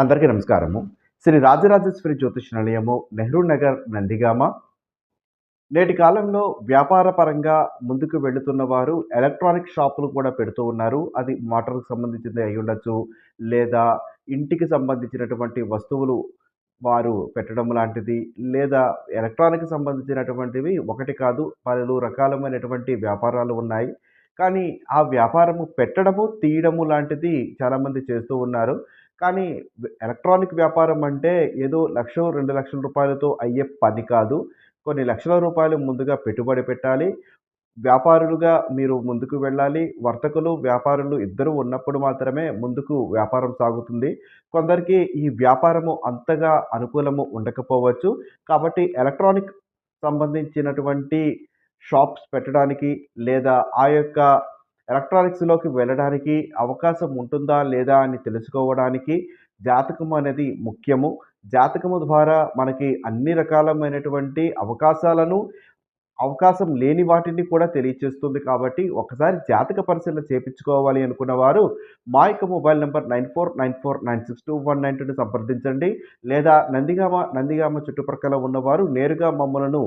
అందరికీ నమస్కారము. శ్రీ రాజరాజేశ్వరి జ్యోతిష్ నిలయము నెహ్రూ నగర్ నందిగామ. నేటి కాలంలో వ్యాపార పరంగా ముందుకు వెళుతున్న వారు ఎలక్ట్రానిక్ షాపులు కూడా పెడుతూ ఉన్నారు. అది మోటార్కు సంబంధించింది అయి ఉండొచ్చు లేదా ఇంటికి సంబంధించినటువంటి వస్తువులు వారు పెట్టడం లాంటిది లేదా ఎలక్ట్రానిక్ సంబంధించినటువంటివి ఒకటి కాదు పలు రకాలమైనటువంటి వ్యాపారాలు ఉన్నాయి. కానీ ఆ వ్యాపారము పెట్టడము తీయడము లాంటిది చాలామంది చేస్తూ ఉన్నారు. కానీ ఎలక్ట్రానిక్ వ్యాపారం అంటే ఏదో లక్ష రెండు లక్షల రూపాయలతో అయ్యే పని కాదు. కొన్ని లక్షల రూపాయలు ముందుగా పెట్టుబడి పెట్టాలి. వ్యాపారులుగా మీరు ముందుకు వెళ్ళాలి. వర్తకులు వ్యాపారులు ఇద్దరు ఉన్నప్పుడు మాత్రమే ముందుకు వ్యాపారం సాగుతుంది. కొందరికి ఈ వ్యాపారము అంతగా అనుకూలము ఉండకపోవచ్చు. కాబట్టి ఎలక్ట్రానిక్ సంబంధించినటువంటి షాప్స్ పెట్టడానికి లేదా ఆ యొక్క ఎలక్ట్రానిక్స్లోకి వెళ్ళడానికి అవకాశం ఉంటుందా లేదా అని తెలుసుకోవడానికి జాతకం అనేది ముఖ్యము. జాతకము ద్వారా మనకి అన్ని రకాలమైనటువంటి అవకాశాలను అవకాశం లేని వాటిని కూడా తెలియచేస్తుంది కాబట్టి ఒకసారి జాతక పరిశీలన చేపించుకోవాలి అనుకున్న వారు మా యొక్క mobile number nine four nine four nine six two one nine టూని సంప్రదించండి. లేదా నందిగామ నందిగామ చుట్టుప్రక్కల ఉన్నవారు నేరుగా మమ్మలను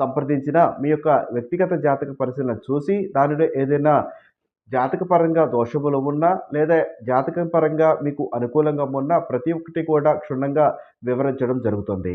సంప్రదించిన మీ యొక్క వ్యక్తిగత జాతక పరిశీలన చూసి దానిలో ఏదైనా జాతక పరంగా దోషములు ఉన్నా లేదా జాతకపరంగా మీకు అనుకూలంగా ఉన్నా ప్రతి ఒక్కటి కూడా క్షుణ్ణంగా వివరించడం జరుగుతుంది.